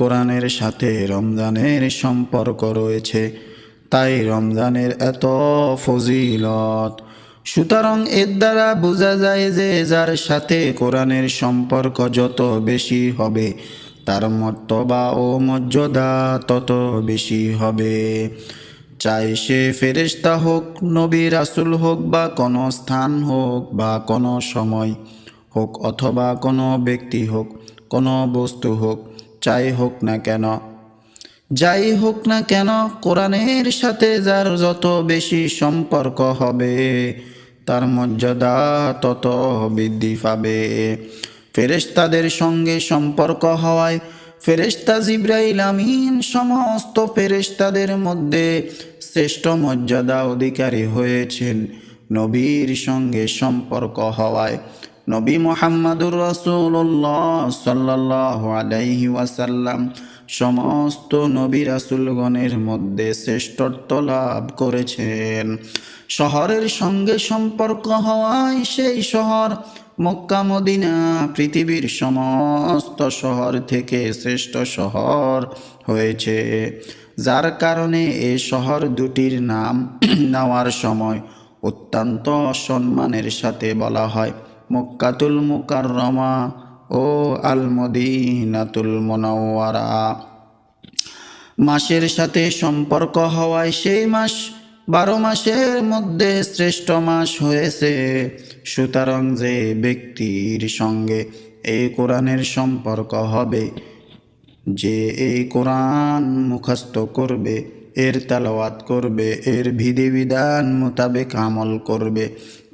কোরআনের সাথে রমজানের সম্পর্ক রয়েছে। তাই রমজানের এত ফজিলত। সুতরাং এর দ্বারা বোঝা যায় যে যার সাথে কোরআনের সম্পর্ক যত বেশি হবে, তার মর্তবা ও মর্যাদা তত বেশি হবে। চাই সে ফেরেশতা হোক, নবী রাসুল হোক বা কোনো স্থান হোক বা কোনো সময় হোক অথবা কোনো ব্যক্তি হোক, কোনো বস্তু হোক চাই হোক না কেন, যাই হোক না কেন কোরআনের সাথে যার যত বেশি সম্পর্ক হবে, তার মর্যাদা তত বৃদ্ধি পাবে। ফেরেশতাদের সঙ্গে সম্পর্ক হওয়ায় ফেরেশতা জিব্রাইল আমিন সমস্ত ফেরেশতাদের মধ্যে শ্রেষ্ঠ মর্যাদা অধিকারী হয়েছেন। নবীর সঙ্গে সম্পর্ক হওয়ায় নবী মোহাম্মদুর রসুল্লাহ সাল্লাহ আলাইহি ওয়াসাল্লাম সমস্ত নবী রাসুলগণের মধ্যে শ্রেষ্ঠত্ব লাভ করেছেন। শহরের সঙ্গে সম্পর্ক হওয়ায় সেই শহর মক্কা, মদিনা পৃথিবীর সমস্ত শহর থেকে শ্রেষ্ঠ শহর হয়েছে। যার কারণে এ শহর দুটির নাম নেওয়ার সময় অত্যন্ত সম্মানের সাথে বলা হয়। মক্কাতুল মুকাররমা ও আল মদিনাতুল মোনাওয়ারা। মাসের সাথে সম্পর্ক হওয়ায় সেই মাস বারো মাসের মধ্যে শ্রেষ্ঠ মাস হয়েছে। সুতরাং যে ব্যক্তির সঙ্গে এই কোরআনের সম্পর্ক হবে, যে এই কোরআন মুখস্থ করবে, এর তালাওয়াত করবে, এর বিধিবিধান মোতাবেক আমল করবে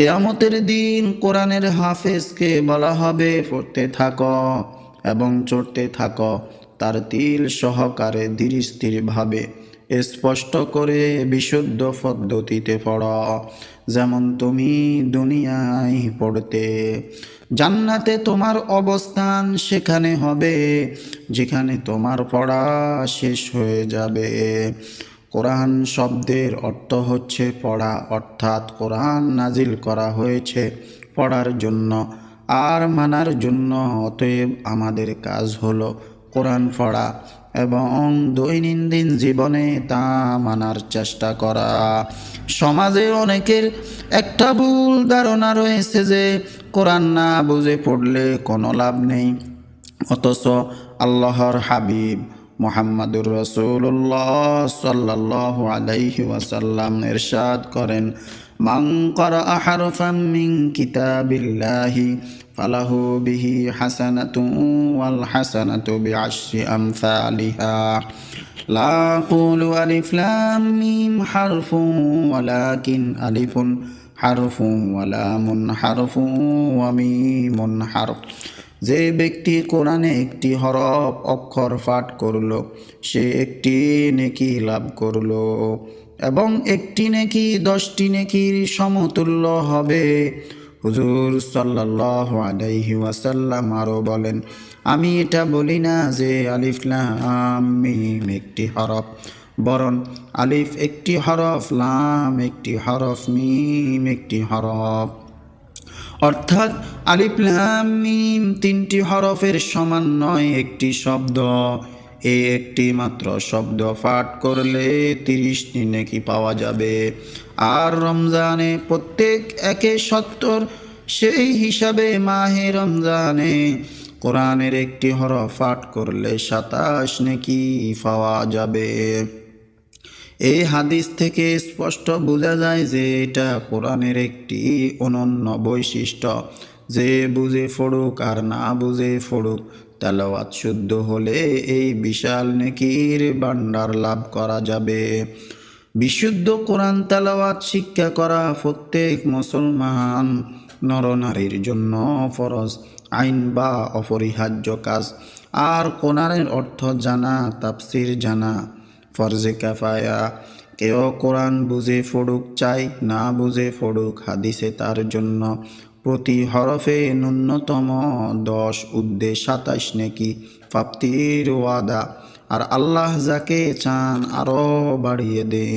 কেয়ামতের দিন কোরআনের হাফেজকে বলা হবে, পড়তে থাকো এবং চড়তে থাকো। তার তিল সহকারে ধীর স্থিরভাবে স্পষ্ট করে বিশুদ্ধ পদ্ধতিতে পড়ো। যেমন তুমি দুনিয়ায় পড়তে, জান্নাতে তোমার অবস্থান সেখানে হবে, যেখানে তোমার পড়া শেষ হয়ে যাবে। কোরআন শব্দের অর্থ হচ্ছে পড়া, অর্থাৎ কোরআন নাজিল করা হয়েছে পড়ার জন্য আর মানার জন্য, অতএব আমাদের কাজ হলো কোরআন পড়া এবং দৈনন্দিন জীবনে তা মানার চেষ্টা করা। সমাজে অনেকের একটা ভুল ধারণা রয়েছে যে কোরআন না বুঝে পড়লে কোনো লাভ নেই, অথচ আল্লাহর হাবিব মোহাম্মদুর রসুল্লাহ সাল্লাহ আলাইহি ওয়াসাল্লাম এরশাদ করেন, মান করা আহারফাম মিন কিতাবিল্লাহি ফালাহু বিহি হাসানাতু ওয়াল হাসানাতু বিআশরি আমসালিহা। লা আকুলু আলিফ লাম মিম হারফুন ওয়ালাকিন আলিফুন হারফুন ওয়া লামুন হারফুন ওয়া মিমুন হারফ। যে ব্যক্তি কোরআনে একটি হরফ অক্ষর পাঠ করল, সে একটি নেকি লাভ করল এবং একটি নেকি, দশটি নেকির সমতুল্য হবে। হুজুর সাল্লাহ আলাইহি ওয়াসাল্লাম আরও বলেন, আমি এটা বলি না যে আলিফলাম মিম একটি হরফ, বরং আলিফ একটি হরফ, লাম একটি হরফ, মিম একটি হরফ। অর্থাৎ আলিফ লাম মিম তিনটি হরফের সমান নয়, একটি শব্দ। এই একটি মাত্র শব্দ পাঠ করলে তিরিশ তিরিশটি নেকি পাওয়া যাবে? আর রমজানে প্রত্যেক একে সত্তর, সেই হিসাবে মাহে রমজানে কোরআনের একটি হরফ পাঠ করলে সাতাশ নেকি পাওয়া যাবে? এই হাদিস থেকে স্পষ্ট বোঝা যায় যে এটা কোরআনের একটি অনন্য বৈশিষ্ট্য। যে বুঝে ফড়ুক আর না বুঝে ফড়ুক তেলাওয়াত শুদ্ধ হলে এই বিশাল নেকির ভাণ্ডার লাভ করা যাবে। বিশুদ্ধ কোরআন তেলাওয়াত শিক্ষা করা প্রত্যেক মুসলমান নরনারীর জন্য ফরজ, আইন বা অপরিহার্য কাজ। আর কোরআনের অর্থ জানা, তাফসির জানা ফরজে কাফায়া। কেউ কোরআন বুঝে ফড়ুক চাই না বুঝে ফড়ুক হাদিসে তার জন্য প্রতি হরফে ন্যূনতম দশ উদ্দে সাতাশ নেকি প্রাপ্তির ওয়াদা। আর আল্লাহ যাকে চান আরও বাড়িয়ে দেন।